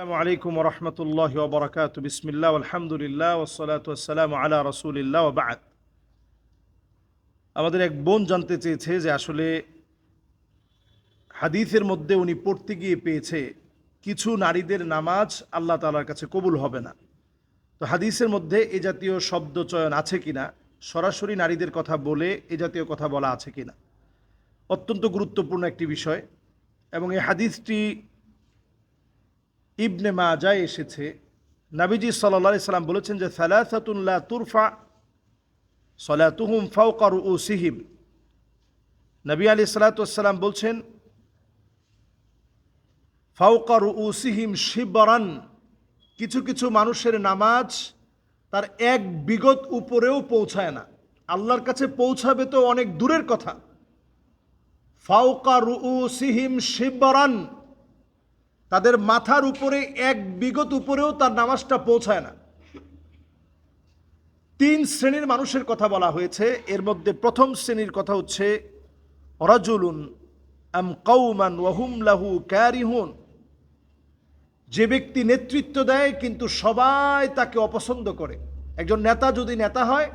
আলাইকুম রহমতুল্লাহ বরকাত বিসমিল্লা আলহামদুলিল্লাহ ওসলাতাম আলা রসুলিল্লাহ বাদ। আমাদের এক বোন জানতে চেয়েছে যে আসলে হাদিসের মধ্যে উনি পড়তে গিয়ে পেয়েছে, কিছু নারীদের নামাজ আল্লাহ তালার কাছে কবুল হবে না। তো হাদিসের মধ্যে এ জাতীয় শব্দ চয়ন আছে কিনা, সরাসরি নারীদের কথা বলে এ জাতীয় কথা বলা আছে কিনা, অত্যন্ত গুরুত্বপূর্ণ একটি বিষয়। এবং এই হাদিসটি ইবনে মাজায় এসেছে। নাবিজি সাল্লা সাল্লাম বলেছেন যে সালাসাতুল্লাহ তুরফা, সলাতুহুম ফাউকার ও সিহিম নবী আলী সালাতাম বলছেন ফাউকার ও সিহিম শিবরান। কিছু কিছু মানুষের নামাজ তার এক বিগত উপরেও পৌঁছায় না। আল্লাহর কাছে পৌঁছাবে তো অনেক দূরের কথা। ফাউকা রু সিহিম শিবরান। তাদের মাথার উপরে এক বিগত উপরেও তার নামাজটা পৌঁছায় না। তিন শ্রেণির মানুষের কথা বলা হয়েছে। এর মধ্যে প্রথম শ্রেণির কথা হচ্ছে অরাজুলুন আম কৌমান ওয়াহুম লাহু ক্যারিহুন যে ব্যক্তি নেতৃত্ব দেয়, কিন্তু সবাই তাকে অপছন্দ করে। একজন নেতা যদি নেতা হয়,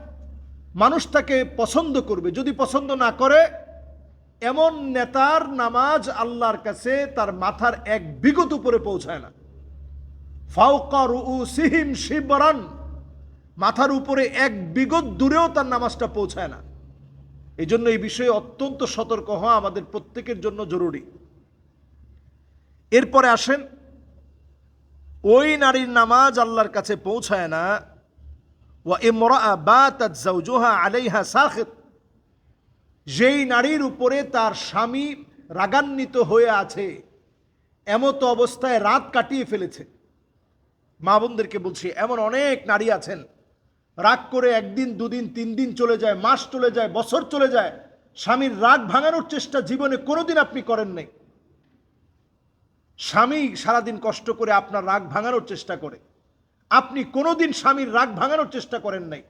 মানুষ তাকে পছন্দ করবে। যদি পছন্দ না করে এমন নেতার নামাজ আল্লাহর কাছে তার মাথার এক বিগত উপরে পৌঁছায় না। ফাউকার সিহিম শিবরান, মাথার উপরে এক বিগত দূরেও তার নামাজটা পৌঁছায় না। এই জন্য এই বিষয়ে অত্যন্ত সতর্ক হওয়া আমাদের প্রত্যেকের জন্য জরুরি। এরপরে আসেন, ওই নারীর নামাজ আল্লাহর কাছে পৌঁছায় না। ওয়া ইমরা বাতাত জাওজুহা আলাইহা সাখিত। যেই নারীর উপরে তার স্বামী রাগান্বিত হয়ে আছে, এমত অবস্থায় রাত কাটিয়ে ফেলেছে। মা বোনদেরকে বলছি, এমন অনেক নারী আছেন, রাগ করে একদিন, দুদিন, তিন দিন চলে যায়, মাস চলে যায়, বছর চলে যায়, স্বামীর রাগ ভাঙানোর চেষ্টা জীবনে কোনোদিন আপনি করেন নাই। স্বামী সারাদিন কষ্ট করে আপনার রাগ ভাঙানোর চেষ্টা করে। আপনি কোনোদিন স্বামীর রাগ ভাঙানোর চেষ্টা করেন নাই।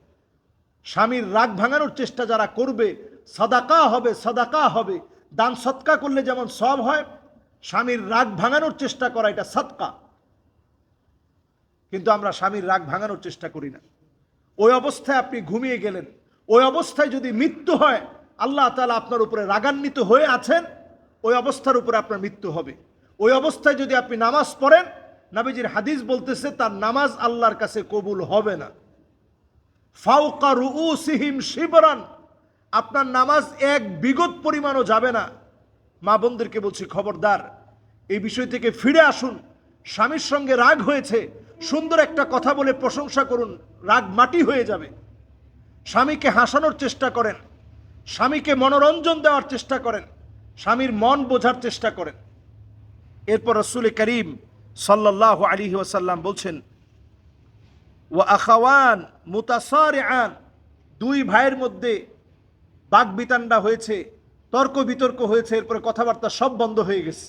স্বামীর রাগ ভাঙানোর চেষ্টা যারা করবে সদাকা হবে সদাকা হবে। দান সৎকা করলে যেমন সব হয়, স্বামীর রাগ ভাঙানোর চেষ্টা করা এটা সৎকা। কিন্তু আমরা স্বামীর রাগ ভাঙানোর চেষ্টা করি না। ওই অবস্থায় আপনি ঘুমিয়ে গেলেন। ওই অবস্থায় যদি মৃত্যু হয়, আল্লাহ তালা আপনার উপরে রাগান্বিত হয়ে আছেন, ওই অবস্থার উপরে আপনার মৃত্যু হবে। ওই অবস্থায় যদি আপনি নামাজ পড়েন, নাবিজির হাদিস বলতেছে, তার নামাজ আল্লাহর কাছে কবুল হবে না। ফাউকা রু সিহিম শিবরান আপনার নামাজ এক বিগত পরিমাণও যাবে না। মা বোনদেরকে বলছি, খবরদার, এই বিষয় থেকে ফিরে আসুন। স্বামীর সঙ্গে রাগ হয়েছে। সুন্দর একটা কথা বলে প্রশংসা করুন। রাগ মাটি হয়ে যাবে। স্বামীকে হাসানোর চেষ্টা করেন। স্বামীকে মনোরঞ্জন দেওয়ার চেষ্টা করেন। স্বামীর মন বোঝার চেষ্টা করেন। এরপর রসুল করিম সাল্লাহ আলী ওয়াসাল্লাম বলছেন ও আখাওয়ান মুতাসার আন দুই ভাইয়ের মধ্যে বাক বিতান্ডা হয়েছে তর্ক বিতর্ক হয়েছে, এরপরে কথাবার্তা সব বন্ধ হয়ে গেছে।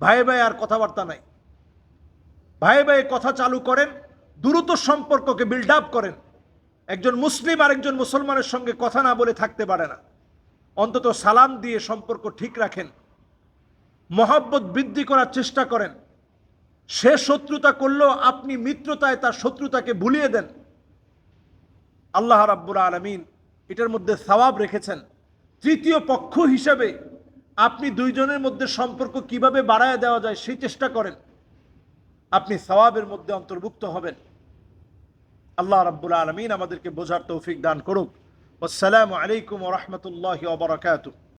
ভাই ভাই আর কথাবার্তা নাই। ভাই ভাই কথা চালু করেন, দ্রুত সম্পর্ককে বিল্ড আপ করেন। একজন মুসলিম আর একজন মুসলমানের সঙ্গে কথা না বলে থাকতে পারে না। অন্তত সালাম দিয়ে সম্পর্ক ঠিক রাখেন। মহাব্বত বৃদ্ধি করার চেষ্টা করেন। সে শত্রুতা করলেও আপনি মিত্রতায় তার শত্রুতাকে ভুলিয়ে দেন। আল্লাহ রাব্বুর আলমিন এটার মধ্যে সওয়াব রেখেছেন। তৃতীয় পক্ষ হিসেবে আপনি দুইজনের মধ্যে সম্পর্ক কীভাবে বাড়ায় দেওয়া যায় সেই চেষ্টা করেন। আপনি সওয়াবের মধ্যে অন্তর্ভুক্ত হবেন। আল্লাহ রাব্বুল আলমিন আমাদেরকে বোঝার তৌফিক দান করুক। আসসালামু আলাইকুম রহমতুল্লাহ ওবরাকাতু